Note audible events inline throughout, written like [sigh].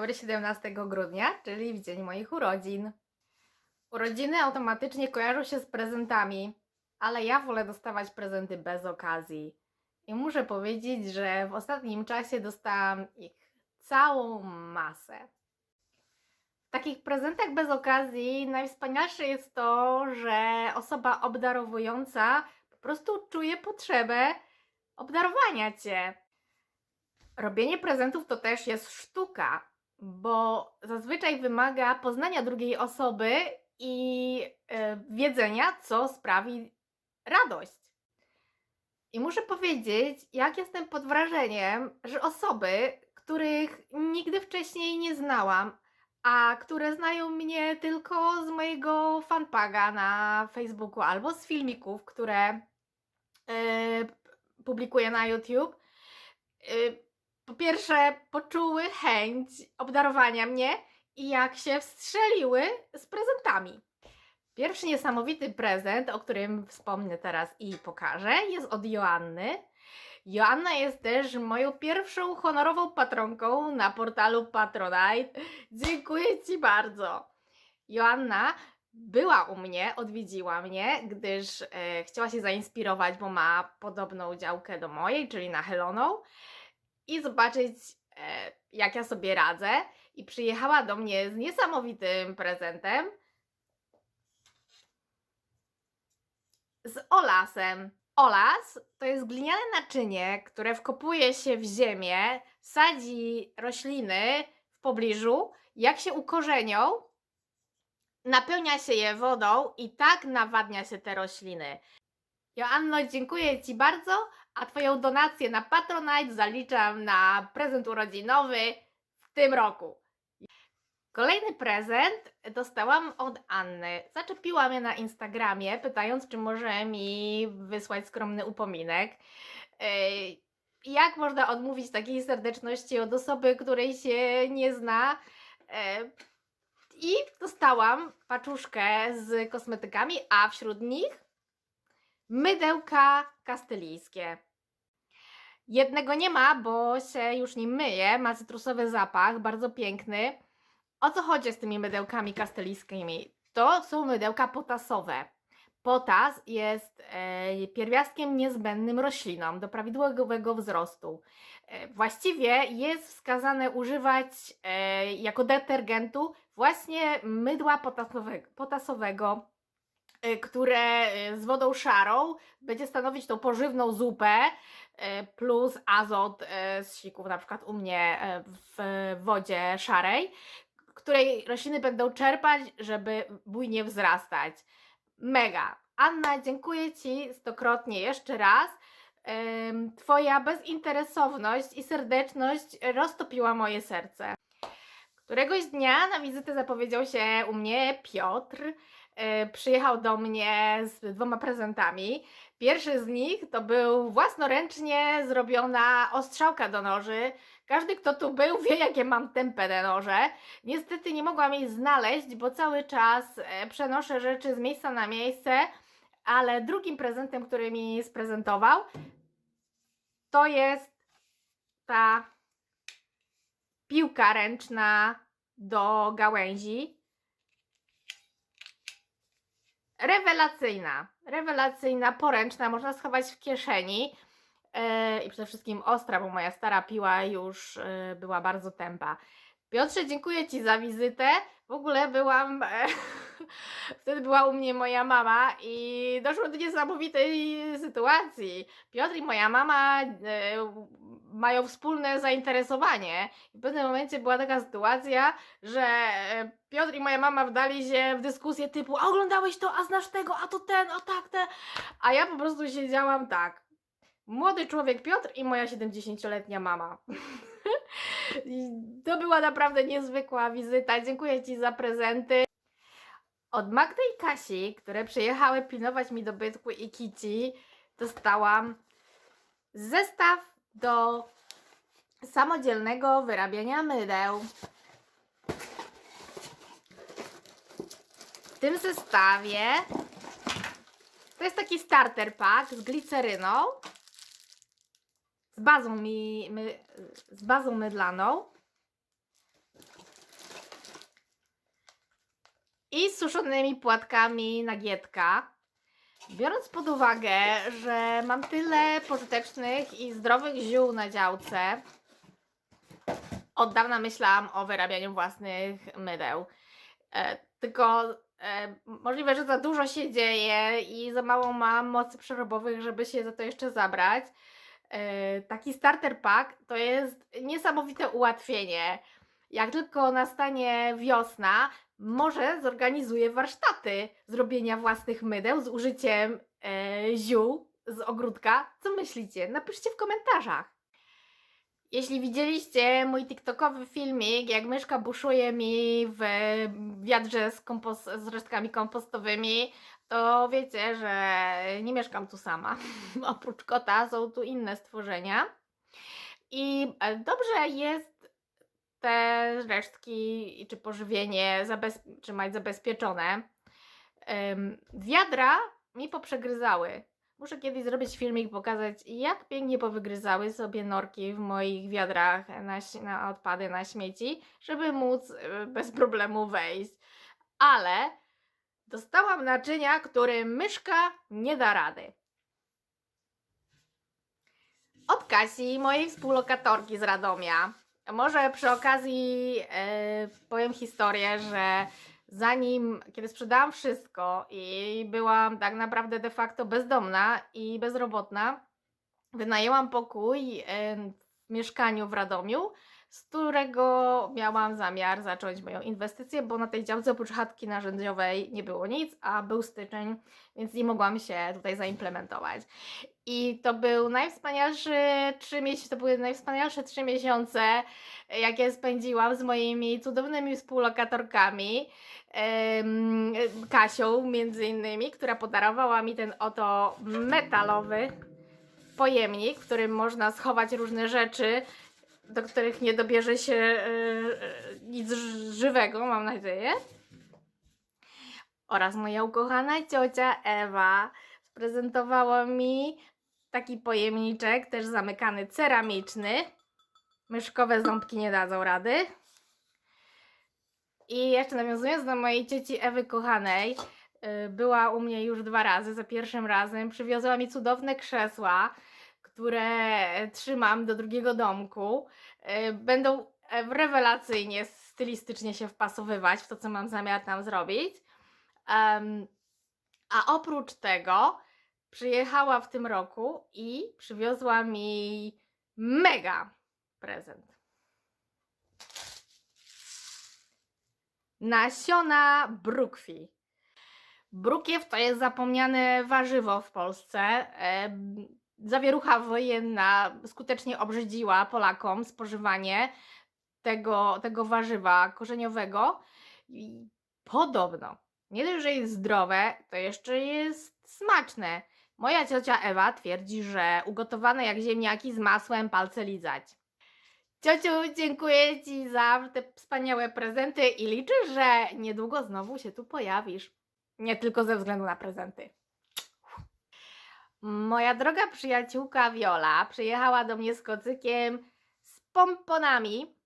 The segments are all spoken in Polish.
Dobry 17 grudnia, czyli w dzień moich urodzin. Urodziny automatycznie kojarzą się z prezentami, ale ja wolę dostawać prezenty bez okazji. I muszę powiedzieć, że w ostatnim czasie dostałam ich całą masę. W takich prezentach bez okazji najwspanialsze jest to, że osoba obdarowująca po prostu czuje potrzebę obdarowania cię. Robienie prezentów to też jest sztuka, bo zazwyczaj wymaga poznania drugiej osoby i e, wiedzenia, co sprawi radość. I muszę powiedzieć, jak jestem pod wrażeniem, że osoby, których nigdy wcześniej nie znałam, a które znają mnie tylko z mojego fanpaga na Facebooku albo z filmików, które e, publikuję na YouTube, e, po pierwsze poczuły chęć obdarowania mnie i jak się wstrzeliły z prezentami. Pierwszy niesamowity prezent, o którym wspomnę teraz i pokażę, jest od Joanny. Joanna jest też moją pierwszą honorową patronką na portalu Patronite. Dziękuję Ci bardzo. Joanna była u mnie, odwiedziła mnie, gdyż e, chciała się zainspirować, bo ma podobną działkę do mojej, czyli nachyloną i zobaczyć, e, jak ja sobie radzę. I przyjechała do mnie z niesamowitym prezentem. Z olasem. Olas to jest gliniane naczynie, które wkopuje się w ziemię, sadzi rośliny w pobliżu. Jak się ukorzenią, napełnia się je wodą i tak nawadnia się te rośliny. Joanno, dziękuję Ci bardzo, a Twoją donację na Patronite zaliczam na prezent urodzinowy w tym roku. Kolejny prezent dostałam od Anny. Zaczepiła mnie na Instagramie, pytając, czy może mi wysłać skromny upominek. Ej, Jak można odmówić takiej serdeczności od osoby, której się nie zna? E, I dostałam paczuszkę z kosmetykami, a wśród nich mydełka kastylijskie. Jednego nie ma, bo się już nim myje, ma cytrusowy zapach, bardzo piękny. O co chodzi z tymi mydełkami kastylijskimi? To są mydełka potasowe. Potas jest e, pierwiastkiem niezbędnym roślinom do prawidłowego wzrostu. E, właściwie jest wskazane używać e, jako detergentu właśnie mydła potasowego, potasowego, które e, z wodą szarą będzie stanowić tą pożywną zupę e, plus azot z sików, na przykład u mnie w wodzie szarej, której rośliny będą czerpać, żeby bujnie wzrastać. Mega. Anna, dziękuję Ci stokrotnie jeszcze raz. Twoja bezinteresowność i serdeczność roztopiła moje serce. Któregoś dnia na wizytę zapowiedział się u mnie Piotr. E, Przyjechał do mnie z dwoma prezentami. Pierwszy z nich to był własnoręcznie zrobiona ostrzałka do noży. Każdy, kto tu był, wie, jakie mam tempę noże. Niestety nie mogłam jej znaleźć, bo cały czas e, przenoszę rzeczy z miejsca na miejsce, ale drugim prezentem, który mi sprezentował, to jest ta piłka ręczna do gałęzi. Rewelacyjna, rewelacyjna, poręczna, można schować w kieszeni. E, I przede wszystkim ostra, bo moja stara piła już e, była bardzo tępa. Piotrze, dziękuję Ci za wizytę. W ogóle byłam. E, [laughs] wtedy była u mnie moja mama i doszło do niesamowitej sytuacji. Piotr i moja mama mają wspólne zainteresowanie. I w pewnym momencie była taka sytuacja, że e, Piotr i moja mama wdali się w dyskusję typu: A oglądałeś to, a znasz tego, a to ten, a tak, ten. A ja po prostu siedziałam tak. Młody człowiek Piotr i moja 70-letnia mama. [laughs] To była naprawdę niezwykła wizyta. Dziękuję Ci za prezenty. Od Magdy i Kasi, które przyjechały pilnować mi dobytku i kici, dostałam zestaw do samodzielnego wyrabiania mydeł. W tym zestawie to jest taki starter pack z gliceryną, z bazą, mi, my, z bazą mydlaną i z suszonymi płatkami nagietka. Biorąc pod uwagę, że mam tyle pożytecznych i zdrowych ziół na działce, od dawna myślałam o wyrabianiu własnych mydeł. E, tylko e, możliwe, że za dużo się dzieje i za mało mam mocy przerobowych, żeby się za to jeszcze zabrać. E, taki starter pack to jest niesamowite ułatwienie. Jak tylko nastanie wiosna, może zorganizuję warsztaty zrobienia własnych mydeł z użyciem e, ziół z ogródka. Co myślicie? Napiszcie w komentarzach. Jeśli widzieliście mój TikTokowy filmik, jak myszka buszuje mi w wiadrze z, z resztkami kompostowymi, to wiecie, że nie mieszkam tu sama. [laughs] Oprócz kota są tu inne stworzenia. I e, dobrze jest te resztki czy pożywienie zabez- trzymać zabezpieczone. Wiadra mi poprzegryzały. Muszę kiedyś zrobić filmik, pokazać jak pięknie powygryzały sobie norki w moich wiadrach na, na odpady, na śmieci, żeby móc y, bez problemu wejść. Ale dostałam naczynia, którym myszka nie da rady. Od Kasi, mojej współlokatorki z Radomia. Może przy okazji e, powiem historię, że zanim, kiedy sprzedałam wszystko i byłam tak naprawdę de facto bezdomna i bezrobotna, wynajęłam pokój e, w mieszkaniu w Radomiu, z którego miałam zamiar zacząć moją inwestycję, bo na tej działce oprócz chatki narzędziowej nie było nic, a był styczeń, więc nie mogłam się tutaj zaimplementować. I to był najwspanialszy trzy miesiące, to były najwspanialsze trzy miesiące, jakie spędziłam z moimi cudownymi współlokatorkami. Kasią między innymi, która podarowała mi ten oto metalowy pojemnik, w którym można schować różne rzeczy, do których nie dobierze się e, e, nic żywego, mam nadzieję. Oraz moja ukochana ciocia Ewa sprezentowała mi taki pojemniczek, też zamykany ceramiczny. Myszkowe ząbki nie dadzą rady. I jeszcze nawiązując do mojej cioci Ewy kochanej, y, była u mnie już dwa razy. Za pierwszym razem przywiozła mi cudowne krzesła, które trzymam do drugiego domku. Y, Będą e, rewelacyjnie, stylistycznie się wpasowywać w to, co mam zamiar tam zrobić. A oprócz tego przyjechała w tym roku i przywiozła mi mega prezent. Nasiona brukwi. Brukiew to jest zapomniane warzywo w Polsce. Zawierucha wojenna skutecznie obrzydziła Polakom spożywanie tego, tego warzywa korzeniowego. I podobno, nie dość, że jest zdrowe, to jeszcze jest smaczne. Moja ciocia Ewa twierdzi, że ugotowane jak ziemniaki z masłem palce lizać. Ciociu, dziękuję Ci za te wspaniałe prezenty i liczę, że niedługo znowu się tu pojawisz. Nie tylko ze względu na prezenty. Moja droga przyjaciółka Viola przyjechała do mnie z kocykiem z pomponami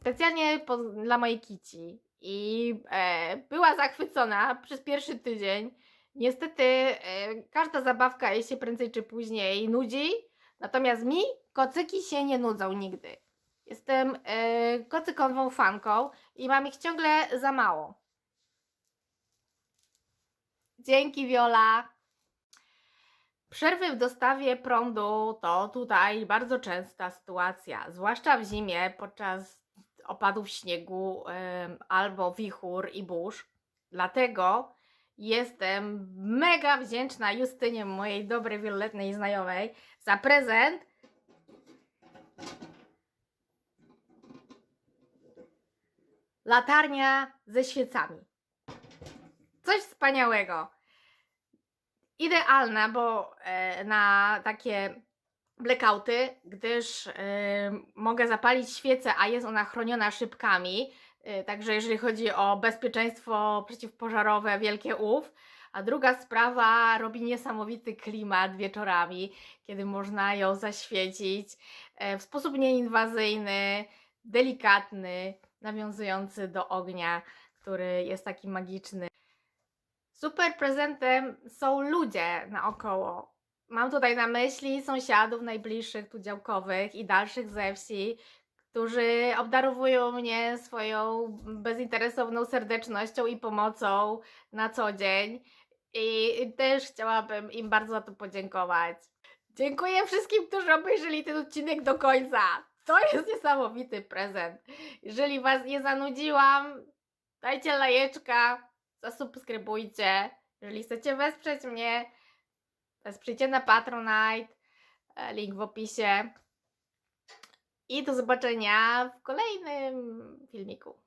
specjalnie po, dla mojej kici i e, była zachwycona przez pierwszy tydzień. Niestety e, każda zabawka jej się prędzej czy później nudzi, natomiast mi kocyki się nie nudzą nigdy. Jestem e, kocykową fanką i mam ich ciągle za mało. Dzięki Viola. Przerwy w dostawie prądu to tutaj bardzo częsta sytuacja, zwłaszcza w zimie podczas opadów śniegu albo wichur i burz. Dlatego jestem mega wdzięczna Justynie, mojej dobrej wieloletniej znajomej, za prezent. Latarnia ze świecami. Coś wspaniałego. Idealna, bo e, na takie blackouty, gdyż y, mogę zapalić świecę, a jest ona chroniona szybkami. Y, także jeżeli chodzi o bezpieczeństwo przeciwpożarowe, wielkie ów. A druga sprawa robi niesamowity klimat wieczorami, kiedy można ją zaświecić e, w sposób nieinwazyjny, delikatny, nawiązujący do ognia, który jest taki magiczny. Super prezentem są ludzie naokoło. Mam tutaj na myśli sąsiadów najbliższych, tu działkowych i dalszych ze wsi, którzy obdarowują mnie swoją bezinteresowną serdecznością i pomocą na co dzień. I też chciałabym im bardzo za to podziękować. Dziękuję wszystkim, którzy obejrzeli ten odcinek do końca. To jest niesamowity prezent. Jeżeli Was nie zanudziłam, dajcie lajeczka, zasubskrybujcie. Jeżeli chcecie wesprzeć mnie, wesprzyjcie na Patronite, e, link w opisie. I do zobaczenia w kolejnym filmiku.